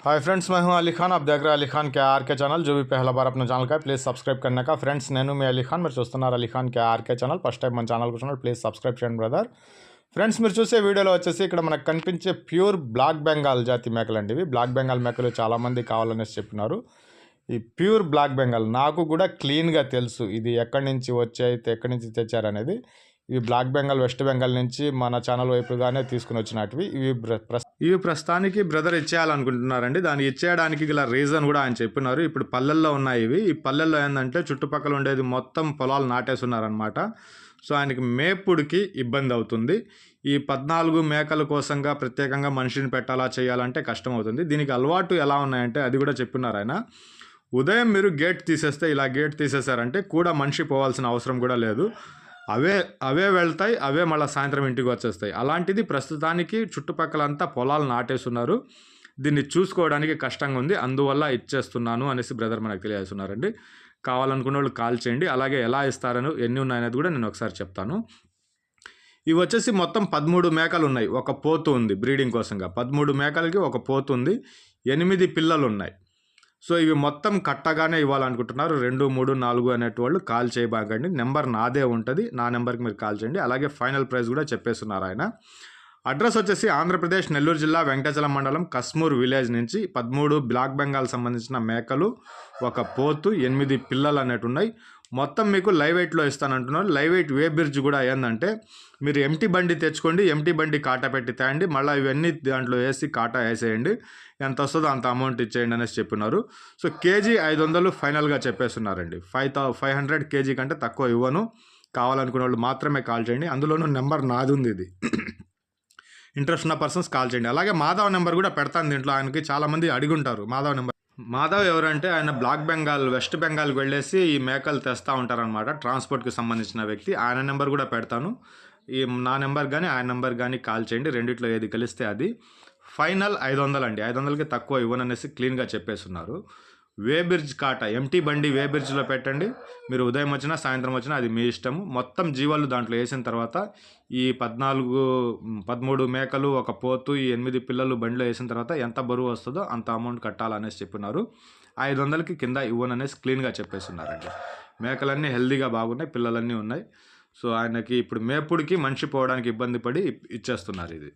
Hi friends मैं हूं अली खान आप देख रहे हैं अली खान के आर के चैनल जो भी पहला बार अपना ఛానల్ का ప్లీజ్ సబ్స్క్రైబ్ करने का ఫ్రెండ్స్ నేను మీ అలీ ఖాన్ మీరు చూస్తున్నారు Ali Khan K RK channel first time మన ఛానల్ కూర్చున్నారు ప్లీజ్ సబ్స్క్రైబ్ చేయండి బ్రదర్ ఫ్రెండ్స్ మీరు చూసే వీడియోలో వచ్చేసి ఇక్కడ మనకు కనిపించే ప్యూర్ బ్లాక్ బెంగాల్ జాతి మేకలు అండి ఇవి బ్లాక్ బెంగాల్ మేకలు చాలామంది కావాలనేసి చెప్పినారు ఈ ప్యూర్ బ్లాక్ బెంగాల్ నాకు కూడా క్లీన్గా తెలుసు ఇది ఎక్కడి నుంచి వచ్చాయి ఎక్కడి నుంచి తెచ్చారనేది ఇవి బ్లాక్ బెంగాల్ వెస్ట్ బెంగాల్ నుంచి మన ఛానల్ వైపుగానే తీసుకుని వచ్చినటివి. ఇవి ప్ర- ఇవి ప్రస్తుతానికి బ్రదర్ ఇచ్చేయాలనుకుంటున్నారండి. దాన్ని ఇచ్చేయడానికి గల రీజన్ కూడా ఆయన చెప్పినారు. ఇప్పుడు పల్లెల్లో ఉన్నాయి ఇవి. ఈ పల్లెల్లో ఏంటంటే చుట్టుపక్కల ఉండేది మొత్తం పొలాలు నాటేస్తున్నారనమాట సో ఆయనకి మేపుడికి ఇబ్బంది అవుతుంది. ఈ పద్నాలుగు మేకల కోసంగా ప్రత్యేకంగా మనిషిని పెట్టాలా చేయాలంటే కష్టం అవుతుంది దీనికి అలవాటు ఎలా ఉన్నాయంటే అది కూడా చెప్పినారు ఆయన. ఉదయం మీరు గేట్ తీసేస్తే ఇలా గేట్ తీసేశారంటే కూడా మనిషి పోవాల్సిన అవసరం కూడా లేదు. అవే అవే వెళ్తాయి అవే మళ్ళీ సాయంత్రం ఇంటికి వచ్చేస్తాయి. అలాంటిది ప్రస్తుతానికి చుట్టుపక్కలంతా పొలాలు నాటేస్తున్నారు. దీన్ని చూసుకోవడానికి కష్టంగా ఉంది. అందువల్ల ఇచ్చేస్తున్నాను అనేసి బ్రదర్ మనకు తెలియజేస్తున్నారండి. కావాలనుకున్న వాళ్ళు కాల్ చేయండి. అలాగే ఎలా ఇస్తారని ఎన్ని ఉన్నాయనేది కూడా నేను ఒకసారి చెప్తాను. ఇవి వచ్చేసి మొత్తం పదమూడు మేకలు ఉన్నాయి. ఒక పోతు ఉంది బ్రీడింగ్ కోసంగా. పదమూడు మేకలకి ఒక పోతు ఉంది. ఎనిమిది పిల్లలు ఉన్నాయి. సో ఇవి మొత్తం కట్టగానే ఇవ్వాలనుకుంటున్నారు. రెండు మూడు నాలుగు అనేటువంటి కాల్ చేయబాకండి. నెంబర్ నాదే ఉంటుంది. నా నెంబర్కి మీరు కాల్ చేయండి. అలాగే ఫైనల్ ప్రైస్ కూడా చెప్పేస్తున్నారు ఆయన. అడ్రస్ వచ్చేసి ఆంధ్రప్రదేశ్ నెల్లూరు జిల్లా వెంకటచలం మండలం కస్మూర్ విలేజ్ నుంచి పదమూడు బ్లాక్ బెంగాల్ సంబంధించిన మేకలు ఒక పోతు ఎనిమిది పిల్లలు అనేటు ఉన్నాయి మొత్తం మీకు లైవ్ వెయిట్లో ఇస్తానంటున్నారు. లైవ్ వెయిట్ వే బ్రిడ్జ్ కూడా ఏంటంటే మీరు ఎంటీ బండి తెచ్చుకోండి ఎంటీ బండి కాటా పెట్టి తేయండి మళ్ళీ ఇవన్నీ దాంట్లో వేసి కాటా వేసేయండి ఎంత వస్తుందో అంత అమౌంట్ ఇచ్చేయండి అనేసి చెప్పినారు. సో కేజీ ఐదు వందలు ఫైనల్గా చెప్పేస్తున్నారండి. Five thou five hundred KG కంటే తక్కువ ఇవ్వను. కావాలనుకునే వాళ్ళు మాత్రమే కాల్ చేయండి. అందులోనూ నెంబర్ నాది ఉంది ఇది. ఇంట్రెస్ట్ ఉన్న పర్సన్స్ కాల్ చేయండి. అలాగే మాధవ్ నెంబర్ కూడా పెడతాను దీంట్లో. ఆయనకి చాలామంది అడిగి ఉంటారు మాధవ్ నెంబర్ మాధవ్ ఎవరంటే ఆయన బ్లాక్ బెంగాల్ వెస్ట్ బెంగాల్కి వెళ్ళేసి ఈ మేకలు తెస్తూ ఉంటారనమాట ట్రాన్స్పోర్ట్కి సంబంధించిన వ్యక్తి. ఆయన నెంబర్ కూడా పెడతాను. ఈ నా నెంబర్ కానీ ఆయన నెంబర్ కానీ కాల్ చేయండి. రెండిట్లో ఏది కలిస్తే అది. ఫైనల్ ఐదు వందలు అండి ఐదు వందలకి తక్కువ ఇవ్వననేసి క్లీన్గా చెప్పేస్తున్నారు. వే బ్రిడ్జ్ కాట ఎంటీ బండి వే బ్రిడ్జ్లో పెట్టండి. మీరు ఉదయం వచ్చినా సాయంత్రం వచ్చినా అది మీ ఇష్టము. మొత్తం జీవాలు దాంట్లో వేసిన తర్వాత ఈ పద్నాలుగు పదమూడు మేకలు ఒక పోతు ఈ ఎనిమిది పిల్లలు బండిలో వేసిన తర్వాత ఎంత బరువు వస్తుందో అంత అమౌంట్ కట్టాలనేసి చెప్పినారు. ఐదు వందలకి కింద ఇవ్వననేసి క్లీన్గా చెప్పేస్తున్నారండి. మేకలన్నీ హెల్దీగా బాగున్నాయి పిల్లలన్నీ ఉన్నాయి. సో ఆయనకి ఇప్పుడు మేపుడికి మనిషి పోవడానికి ఇబ్బంది పడి ఇచ్చేస్తున్నారు ఇది.